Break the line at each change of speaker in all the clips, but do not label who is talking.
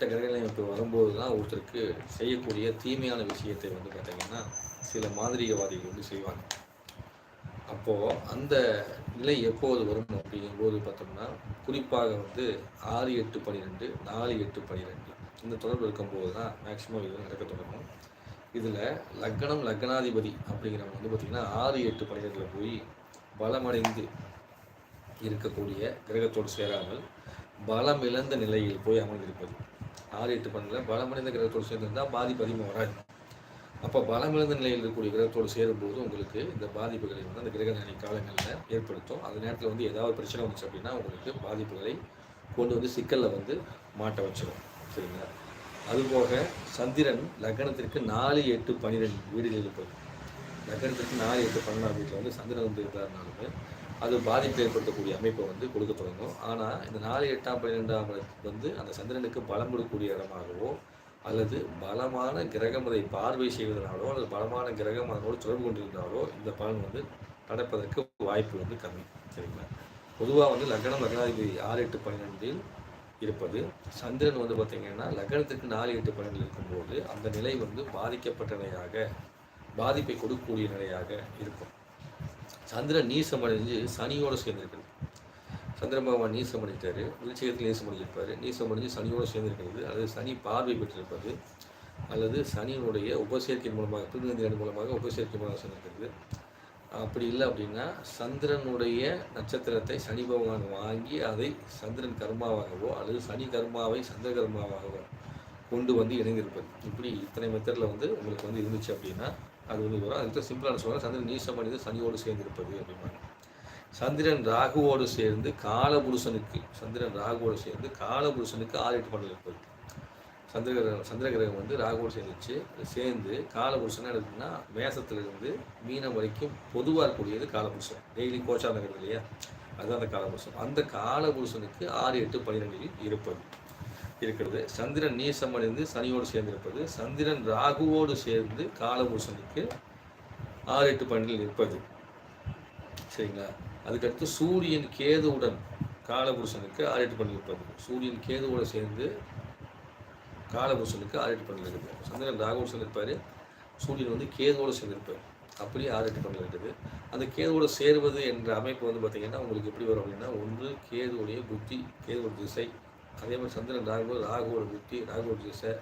கிரகநிலை அமைப்பு வரும்போது தான் ஒருத்தருக்கு செய்யக்கூடிய தீமையான விஷயத்தை வந்து பார்த்தீங்கன்னா சில மாதிரிகவாதிகள் வந்து செய்வாங்க. அப்போது அந்த நிலை எப்போது வரும் அப்படிங்கும்போது பார்த்தோம்னா குறிப்பாக வந்து ஆறு எட்டு பன்னிரெண்டு நாலு எட்டு பன்னிரெண்டு இந்த தொடர்பு இருக்கும்போது தான் மேக்சிமம் இது நடக்க தொடங்கும். இதில் லக்னம் லக்னாதிபதி அப்படிங்கிறவங்க வந்து பார்த்திங்கன்னா ஆறு எட்டு பன்னிரெண்டில் போய் பலமடைந்து இருக்கக்கூடிய கிரகத்தோடு சேராமல் பலம் இழந்த நிலையில் போய் அமர்ந்திருப்பது. ஆறு எட்டு பன்னெண்டில் பலமடைந்த கிரகத்தோடு சேர்ந்திருந்தால் பாதிப்பு அதிகமாக வராது அப்போ பலமிழந்த நிலையில் இருக்கக்கூடிய கிரகத்தோடு சேரும்போது உங்களுக்கு இந்த பாதிப்புகளை வந்து அந்த கிரக நிலை காலங்களில் ஏற்படுத்தும். அந்த நேரத்தில் வந்து ஏதாவது பிரச்சனை வந்துச்சு அப்படின்னா உங்களுக்கு பாதிப்புகளை கொண்டு வந்து சிக்கலில் வந்து மாட்ட வச்சிடும் சரிங்களா? அதுபோக சந்திரன் லக்னத்திற்கு நாலு எட்டு பன்னிரெண்டு வீடுகளில் இருப்பது லக்னத்திற்கு நாலு எட்டு பன்னெண்டாம் வீட்டில் வந்து சந்திரன் வந்து இருந்தாருனாலுமே அது பாதிப்பு ஏற்படுத்தக்கூடிய அமைப்பை வந்து கொடுக்க தொடங்கும். ஆனால் இந்த நாலு எட்டாம் பன்னிரெண்டாம் இடத்துக்கு வந்து அந்த சந்திரனுக்கு பலம் கொடுக்கக்கூடிய இடமாகவோ அல்லது பலமான கிரகம் அதை பார்வை செய்வதனாலோ அல்லது பலமான கிரகம் அதனோடு தொடர்பு கொண்டிருந்தாலோ இந்த பலன் வந்து நடப்பதற்கு வாய்ப்பு வந்து கம்மி. சரிங்களா? பொதுவாக வந்து லக்னம் லக்னாதிபதி ஆறு எட்டு பன்னிரெண்டில் இருப்பது. சந்திரன் வந்து பார்த்திங்கன்னா லக்னத்துக்கு நாலு எட்டு பன்னெண்டில் இருக்கும்போது அந்த நிலை வந்து பாதிக்கப்பட்ட நிலையாக பாதிப்பை கொடுக்கக்கூடிய நிலையாக இருக்கும். சந்திரன் நீசம் அடைஞ்சு சனியோடு சேர்ந்திருக்கிறது. சந்திர பகவான் நீசம் அடைத்தார் விருச்சிகத்தில் நீசம் அடைஞ்சிருப்பார் நீசம் அடைஞ்சு சனியோடு சேர்ந்திருக்கிறது. அல்லது சனி பார்வை பெற்றிருப்பது. அல்லது சனியினுடைய உபசேர்க்கை மூலமாக பிரிநந்திரன் மூலமாக உபசேர்க்கை மூலமாக சேர்ந்திருக்கிறது. அப்படி இல்லை அப்படின்னா சந்திரனுடைய நட்சத்திரத்தை சனி பகவான் வாங்கி அதை சந்திரன் கர்மாவாகவோ அல்லது சனி கர்மாவை சந்திர கர்மாவாகவோ கொண்டு வந்து இணைந்திருப்பது. இப்படி இத்தனை மெத்தடில் வந்து உங்களுக்கு வந்து இருந்துச்சு அப்படின்னா அது வந்து வரும். அதுக்கு சிம்பிளான சொல்லுவாங்க சந்திரன் நீசம் அடைந்து சனியோடு சேர்ந்திருப்பது அப்படிம்பாங்க. சந்திரன் ராகுவோடு சேர்ந்து காலபுருஷனுக்கு சந்திரன் ராகுவோடு சேர்ந்து காலபுருஷனுக்கு ஆறு எட்டு பண்ணல் இருப்பது சந்திரகிரகம் சந்திரகிரகம் வந்து ராகுவோடு சேர்ந்துச்சு. சேர்ந்து காலபுருஷன் எடுக்குன்னா மேசத்துலேருந்து மீனம் வரைக்கும் பொதுவாக இருக்கக்கூடியது காலபுருஷன். டெய்லி கோச்சா நகரம் இல்லையா? அதுதான் அந்த காலபுருஷன். அந்த காலபுருஷனுக்கு ஆறு எட்டு பன்னிரெண்டில் இருப்பது. இருக்கிறது. சந்திரன் நீசமடைந்து சனியோடு சேர்ந்திருப்பது. சந்திரன் ராகுவோடு சேர்ந்து காலபுருஷனுக்கு ஆறு எட்டு பன்னிரெண்டில் இருப்பது சரிங்களா? அதுக்கடுத்து சூரியன் கேதுவுடன் காலபுருஷனுக்கு ஆறு எட்டு பண்ணியிருப்பது சூரியன் கேதுவோடு சேர்ந்து காலபுருஷனுக்கு ஆறு எட்டு பண்ணி இருக்குது சந்திரன் ராகபுருஷன் இருப்பார் சூரியன் வந்து கேதுவோடு சேர்ந்திருப்பார். அப்படியே ஆறு எட்டு பண்ணி இருக்குது அந்த கேதுவோடு சேருவது என்ற அமைப்பு வந்து பார்த்திங்கன்னா உங்களுக்கு எப்படி வரும் அப்படின்னா ஒன்று கேதுவுடைய புத்தி கேதுவோட திசை அதே மாதிரி சந்திரன் ராகு ராகுவோட புத்தி ராகுவோட திசை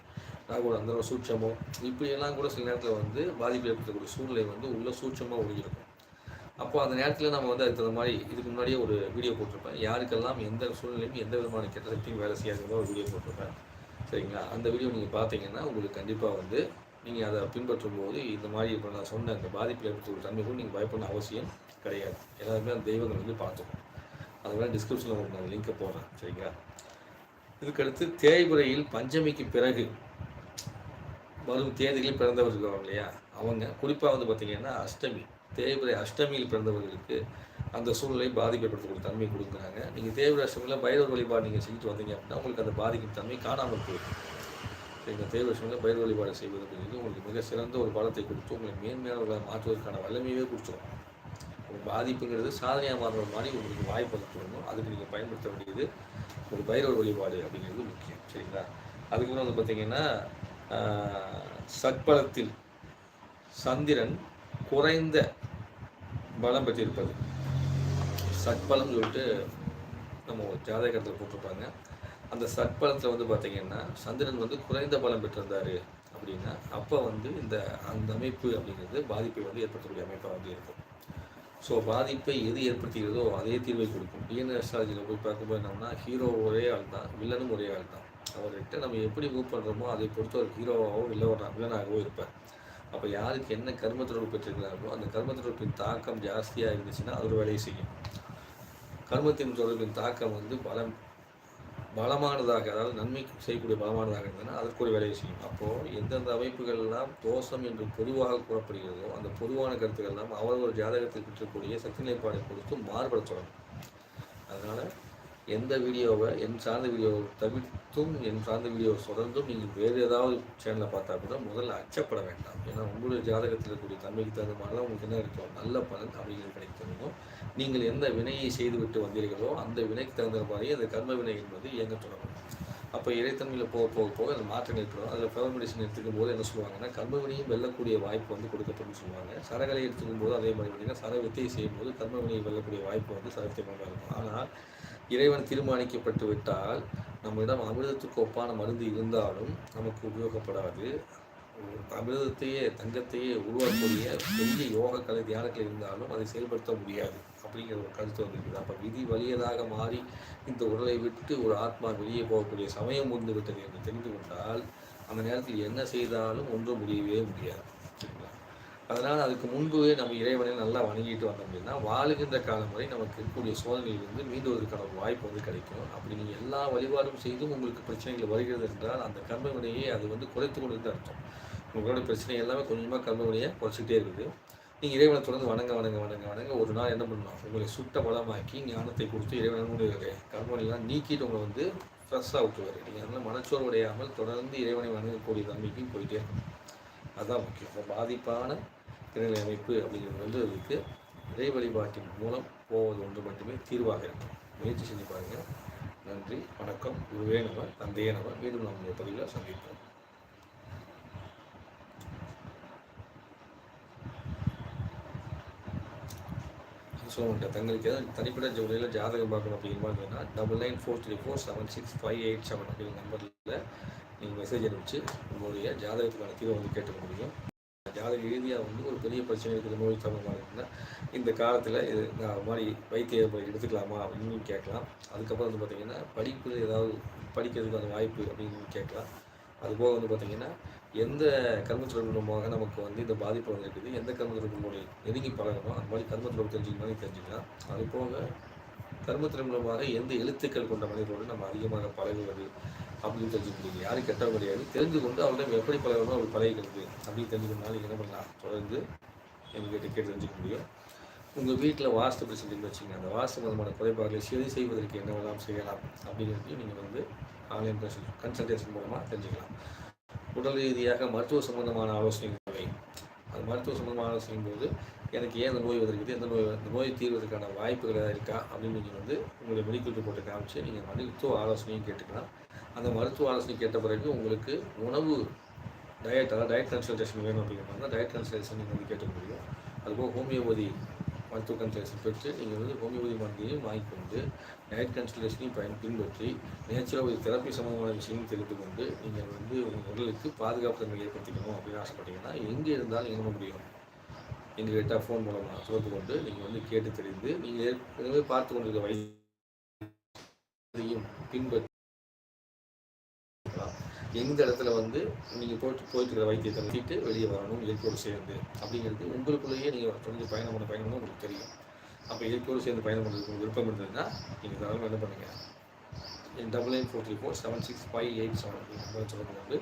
ராகுவோட அந்த சூட்சமம் இப்படியெல்லாம் கூட சில நேரத்தில் வந்து பாதிப்பு ஏற்படுத்தக்கூடிய சூழ்நிலை வந்து உள்ள சூட்சமாக ஒழுங்கிருக்கும் அப்போ அந்த நேரத்தில் நம்ம வந்து அதுக்கு தகுந்த மாதிரி இதுக்கு முன்னாடியே ஒரு வீடியோ போட்டிருப்பேன். யாருக்கெல்லாம் எந்த சூழ்நிலையும் எந்த விதமான கெட்ட சக்தியும் வேலை செய்யாதுங்கிற ஒரு வீடியோ போட்டிருப்பேன். சரிங்களா? அந்த வீடியோ நீங்கள் பார்த்தீங்கன்னா உங்களுக்கு கண்டிப்பாக வந்து நீங்கள் அதை பின்பற்றும் போது இந்த மாதிரி இப்போ நான் சொன்ன அந்த பாதிப்பில் ஏற்படுத்தக்கூடிய தன்மை கூட நீங்கள் பயப்படணும் அவசியம் கிடையாது. எல்லாருமே அந்த தெய்வங்கள் வந்து பார்த்துக்கணும் அதெல்லாம் டிஸ்கிரிப்ஷனில் உங்களுக்கு நான் லிங்க்கை போடுறேன். சரிங்களா? இதுக்கடுத்து தேய்புரையில் பஞ்சமிக்கு பிறகு வரும் தேதிகளில் பிறந்தவர்கள் இருக்காங்க இல்லையா? அவங்க குறிப்பாக வந்து பார்த்திங்கன்னா அஷ்டமி தேய்பிரை அஷ்டமியில் பிறந்தவர்களுக்கு அந்த சூழ்நிலை பாதிப்பு ஏற்படுத்தக்கூடிய தன்மை கொடுக்குறாங்க. நீங்கள் தேய்பிரை அஷ்டமியில் பைரவர் வழிபாடு நீங்கள் செஞ்சுட்டு வந்தீங்க அப்படின்னா உங்களுக்கு அந்த பாதிக்கும் தன்மை காணாமல் போயிடும். எங்கள் தேய்பிரை அஷ்டமியில் பைரவ வழிபாடு செய்வது அப்படிங்கிறது உங்களுக்கு மிக சிறந்த ஒரு பலத்தை கொடுத்து உங்களை மேன்மையானவர்களை மாற்றுவதற்கான வல்லமையே கொடுத்துரும். பாதிப்புங்கிறது சாதனையாக மாறுற மாதிரி உங்களுக்கு வாய்ப்பு வந்து அதுக்கு நீங்கள் பயன்படுத்த வேண்டியது ஒரு பைரவர் வழிபாடு அப்படிங்கிறது முக்கியம். சரிங்களா? அதுக்கப்புறம் வந்து பார்த்தீங்கன்னா சத்பலத்தில் சந்திரன் குறைந்த பலம் பெற்றிருப்பது. சட்பலம் சொல்லிட்டு நம்ம ஜாதகத்தில் போட்டிருப்பாங்க. அந்த சட்பலத்தில் வந்து பார்த்திங்கன்னா சந்திரன் வந்து குறைந்த பலம் பெற்றிருந்தார் அப்படின்னா அப்போ வந்து இந்த அந்த அமைப்பு அப்படிங்கிறது பாதிப்பை வந்து ஏற்படுத்தக்கூடிய அமைப்பாக வந்து இருக்கும். ஸோ பாதிப்பை எது ஏற்படுத்துகிறதோ அதே தீர்வை கொடுக்கும். டிஎன்ஏ அஸ்ட்ராலஜியில் போய் பார்க்கும்போது என்னன்னா ஹீரோ ஒரே ஆள் தான் வில்லனும் ஒரே ஆள் தான். அவர்கிட்ட நம்ம எப்படி மூவ் பண்ணுறோமோ அதை பொறுத்து ஒரு ஹீரோவாகவோ வில்லவனா வில்லனாகவோ இருப்பார். அப்போ யாருக்கு என்ன கர்மத்தொடர்பு பெற்றிருக்கிறார்களோ அந்த கர்மத்தொடர்பின் தாக்கம் ஜாஸ்தியாக இருந்துச்சுன்னா அது ஒரு வேலையை செய்யும். கர்மத்தின் தொடர்பின் தாக்கம் வந்து பலம் பலமானதாக அதாவது நன்மை செய்யக்கூடிய பலமானதாக இருந்ததுன்னா அதற்கு ஒரு வேலையை செய்யும். அப்போது எந்தெந்த அமைப்புகள்லாம் தோஷம் என்று பொதுவாக கூறப்படுகிறதோ அந்த பொதுவான கருத்துக்கள் எல்லாம் அவர் ஜாதகத்தில் பெற்றக்கூடிய சக்தி நிலைப்பாடை பொறுத்து மாறுபட தொடங்கும். அதனால் எந்த வீடியோவை என் சார்ந்த வீடியோவை தவிர்த்தும் என் சார்ந்த வீடியோவை தொடர்ந்தும் நீங்கள் வேறு ஏதாவது சேனலை பார்த்தா கூட முதல்ல அச்சப்பட வேண்டாம். ஏன்னா உங்களுடைய ஜாதகத்தில் இருக்கக்கூடிய தன்மைக்கு தகுந்த மாதிரி தான் உங்களுக்கு என்ன இருக்கும் நல்ல பலன் அப்படிங்கிறது கிடைத்திருக்கும் நீங்கள் எந்த வினையை செய்துவிட்டு வந்தீர்களோ அந்த வினைக்கு தகுந்த மாதிரி அந்த கர்ம வினை என்பது இயங்க தொடங்கும். அப்போ இறைத்தன்மையில் போக போக போக அது மாற்றம் ஏற்படும். அதில் ஃபெவர் மெடிசன் எடுத்துக்கும் போது என்ன சொல்லுவாங்கன்னா கர்மவினையும் வெல்லக்கூடிய வாய்ப்பு வந்து கொடுக்கப்படும் சொல்லுவாங்க. சரகளை எடுத்துக்கும் போது அதே மாதிரி பார்த்தீங்கன்னா சர வித்தையை செய்யும் போது கர்மவினையை வெல்லக்கூடிய வாய்ப்பு வந்து சரத்தை இருக்கும். ஆனால் இறைவன் தீர்மானிக்கப்பட்டு விட்டால் நம்மிடம் அமிர்தத்துக்கு ஒப்பான மருந்து இருந்தாலும் நமக்கு உபயோகப்படாது. அமிர்தத்தையே தங்கத்தையே உருவாக்கக்கூடிய பெரிய யோக கலை தியானத்தில் இருந்தாலும் அதை செயல்படுத்த முடியாது. அப்படிங்கிற ஒரு கருத்து வந்திருக்குது. அப்போ விதி வலியதாக மாறி இந்த உடலை விட்டு ஒரு ஆத்மா வெளியே போகக்கூடிய சமயம் வந்து என்று தெரிந்து கொண்டால் அந்த நேரத்தில் என்ன செய்தாலும் ஒன்றும் முடியவே முடியாது. அதனால் அதுக்கு முன்பே நம்ம இறைவனை நல்லா வணங்கிட்டு வந்தோம் அப்படின்னா வாழுகின்ற காலம் வரை நமக்கு இருக்கக்கூடிய சோதனையிலிருந்து மீண்டுவதற்கான ஒரு வாய்ப்பு வந்து கிடைக்கும். அப்படி நீங்கள் எல்லா வழிபாடும் செய்தும் உங்களுக்கு பிரச்சனைகள் வருகிறது என்றால் அந்த கர்ம வினையை அது வந்து குறைத்து கொண்டு அர்த்தம். உங்களோட பிரச்சனை எல்லாமே கொஞ்சமாக கர்ம வினையை இருக்குது. நீங்கள் இறைவனை தொடர்ந்து வணங்க வணங்க வணங்க வணங்க ஒரு நாள் என்ன பண்ணலாம்? உங்களை சுட்ட பலமாக்கி ஞானத்தை கொடுத்து இறைவனுடைய கர்மனைலாம் நீக்கிட்டு உங்களை வந்து ஃப்ரெஷ்ஷாக விட்டுவார் நீங்கள் அதனால் மனச்சோர்வடையாமல் தொடர்ந்து இறைவனை வணங்கக்கூடிய தன்மைக்கும் போயிட்டே இருக்கணும். அதுதான் முக்கியம். இப்போ பாதிப்பான திருநிலை அமைப்பு அப்படிங்கிறது வந்து அதுக்கு இறை வழிபாட்டின் மூலம் போவது ஒன்று மட்டுமே தீர்வாக இருக்கும். முயற்சி செஞ்சு பாருங்கள் நன்றி வணக்கம். குருவே நம்ம தந்தையே நம்ம மீண்டும் நம்முடைய பதிவில் சந்திப்போம். சொல்ல தங்களுக்கு ஏதாவது தனிப்பட்ட ஜோதியில் ஜாதகம் பார்க்கணும் அப்படிங்கிற மாதிரி double nine four three four seven six five eight seven அப்படிங்கிற நம்பரில் மெசேஜ் அனுப்பிச்சு உங்களுடைய ஜாதகத்துக்கான தீர்வு வந்து கேட்டுக்க முடியும். ஜாதக ரீதியாக வந்து ஒரு பெரிய பிரச்சனை இருக்குது. நோய் சம்பந்தமாக இருக்குன்னா இந்த காலத்தில் இது நான் மாதிரி வைத்திய எடுத்துக்கலாமா அப்படின்னு கேட்கலாம். அதுக்கப்புறம் வந்து பார்த்திங்கன்னா படிப்பு ஏதாவது படிக்கிறதுக்கு அந்த வாய்ப்பு அப்படின்னு கேட்கலாம். அதுபோக வந்து பார்த்திங்கன்னா எந்த கர்ம மூலமாக நமக்கு வந்து இந்த பாதிப்பு வந்துருக்குது? எந்த கர்ம மூலம் நெருங்கி பழகணும்? அந்த மாதிரி கர்ம தெரிஞ்சுக்கணும் தெரிஞ்சுக்கலாம். அது போக கர்மத்தின் மூலமாக எந்த எழுத்துக்கள் கொண்ட மனிதர்களோடு நம்ம அதிகமாக பழகுவது அப்படின்னு தெரிஞ்சுக்க முடியும் யாரும் கெட்டவங்க கிடையாது தெரிஞ்சு கொண்டு அவர்களிடம் எப்படி பழகணும் அவர் பழகிக்கிறது அப்படின்னு தெரிஞ்சுக்கணும்னாலும் என்ன பண்ணலாம்? தொடர்ந்து எங்ககிட்ட கேட்டு தெரிஞ்சுக்க முடியும். உங்கள் வீட்டில் வாஸ்து பிரச்சனை வச்சுங்க அந்த வாஸ்து சம்பந்தமான குறைபாடுகளை சரி செய்வதற்கு என்னவெல்லாம் செய்யலாம் அப்படிங்கிறதையும் நீங்கள் வந்து ஆன்லைன் கன்சல்டேஷன் மூலமாக தெரிஞ்சுக்கலாம். உடல் ரீதியாக மருத்துவ சம்பந்தமான ஆலோசனைகள் அது மருத்துவ சம்மந்தமாக ஆலோசனையும் போது எனக்கு ஏன் அந்த நோய் வந்திருக்குது? எந்த நோய் அந்த நோய் தீர்வதற்கான வாய்ப்புகள் ஏதாவது இருக்கா? அப்படின்னு நீங்கள் வந்து உங்களுடைய மெடிக்கல் ரிப்போர்ட்டை காமிச்சு நீங்கள் மருத்துவ ஆலோசனையும் கேட்டுக்கலாம். அந்த மருத்துவ ஆலோசனை கேட்ட பிறகு உங்களுக்கு உணவு டயட் அதாவது டயட் கன்சல்டேஷன் வேணும் அப்படிங்கிற மாதிரி டயட் கன்சல்டேஷன் நீங்கள் வந்து கேட்டுக்க முடியும் அதுபோக ஹோமியோபதி மருத்துவ கன்சல்டேஷன் பெற்று நீங்கள் வந்து ஹோமியோபதி மருந்தையும் வாங்கிக்கொண்டு டயட் கன்சல்டேஷனையும் பயன் பின்பற்றி நேச்சுரோபதி தெரப்பி சம்மந்தமான விஷயங்களும் தெரிந்து கொண்டு நீங்கள் வந்து உங்கள் உடலுக்கு பாதுகாப்பு தன்மை ஏற்படுத்திக்கணும் அப்படின்னு ஆசைப்பட்டீங்கன்னா எங்கே இருந்தாலும் என்ன முடியும். எங்கள்கிட்ட ஃபோன் மூலமாக தொடர்பு கொண்டு நீங்கள் வந்து கேட்டு தெரிந்து நீங்கள் ஏற்கனவே பார்த்து கொண்டிருக்க வைத்தியம் பின்பற்றி எந்த இடத்துல வந்து நீங்கள் போயிட்டு போயிட்டு இருக்கிற வைத்தியத்தை நிறுத்திட்டு வெளியே வரணும் இயற்கையோடு சேர்ந்து அப்படிங்கிறது உங்களுக்குள்ளேயே நீங்கள் தொடர்ந்து பயணம் பண்ண பயணம் உங்களுக்கு தெரியும். அப்போ இயற்கையோடு சேர்ந்து பயணம் பண்ணுறதுக்கு விருப்பம் இருந்ததுன்னா நீங்கள் தாராளமாக என்ன பண்ணுங்கள் double nine four three four seven six five eight seven அப்படின்னு சொல்லணும் வந்து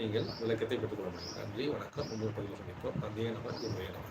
நீங்கள் விளக்கத்தை பெற்றுக்கொள்ள முடியும். நன்றி வணக்கம். இன்னொரு பதிவு சந்திப்போம். அதே நம்ம குருவே நம்ம